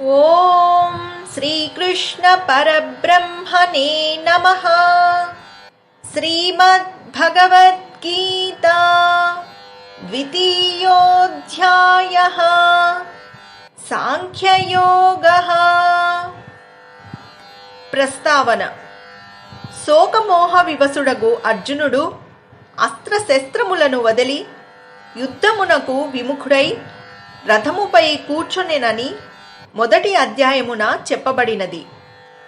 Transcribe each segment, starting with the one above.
ఓం శ్రీకృష్ణ పరబ్రహ్మణే నమ. శ్రీమద్భగవద్గీత ద్వితీయోధ్యాయ. సాంఖ్యయోగ. ప్రస్తావన. శోకమోహ వివసుడగు అర్జునుడు అస్త్రశస్త్రములను వదిలి యుద్ధమునకు విముఖుడై రథముపై కూర్చునేనని మొదటి అధ్యాయమున చెప్పబడినది.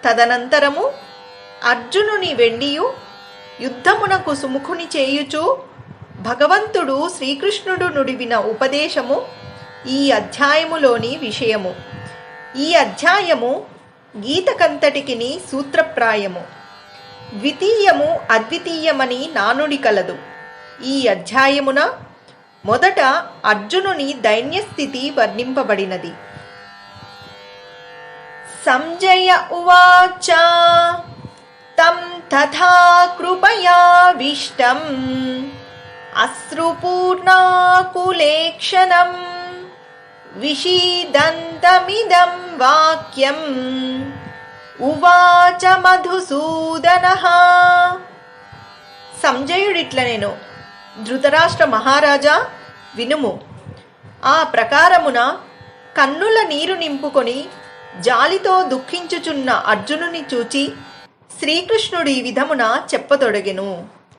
తదనంతరము అర్జునుని వెండియు యుద్ధమునకు సుముఖుని చేయుచు భగవంతుడు శ్రీకృష్ణుడు నుడివిన ఉపదేశము ఈ అధ్యాయములోని విషయము. ఈ అధ్యాయము గీతకంతటికిని సూత్రప్రాయము. ద్వితీయము అద్వితీయమని నానుడి కలదు. ఈ అధ్యాయమున మొదట అర్జునుని దైన్యస్థితి వర్ణింపబడినది. సంజయ ఉవాచ తం తథా కృపయావిష్టం అశ్రుపూర్ణాకులేక్షణం విషీదంతమిదం వాక్యం ఉవాచ మధుసూదన సంజయుడిట్ల నేను ధృతరాష్ట్ర మహారాజా వినుము. ఆ ప్రకారమున కన్నుల నీరు నింపుకొని జాలితో దుఃఖించుచున్న అర్జునుని చూచి శ్రీకృష్ణుడి విధమున చెప్పతొడగెను.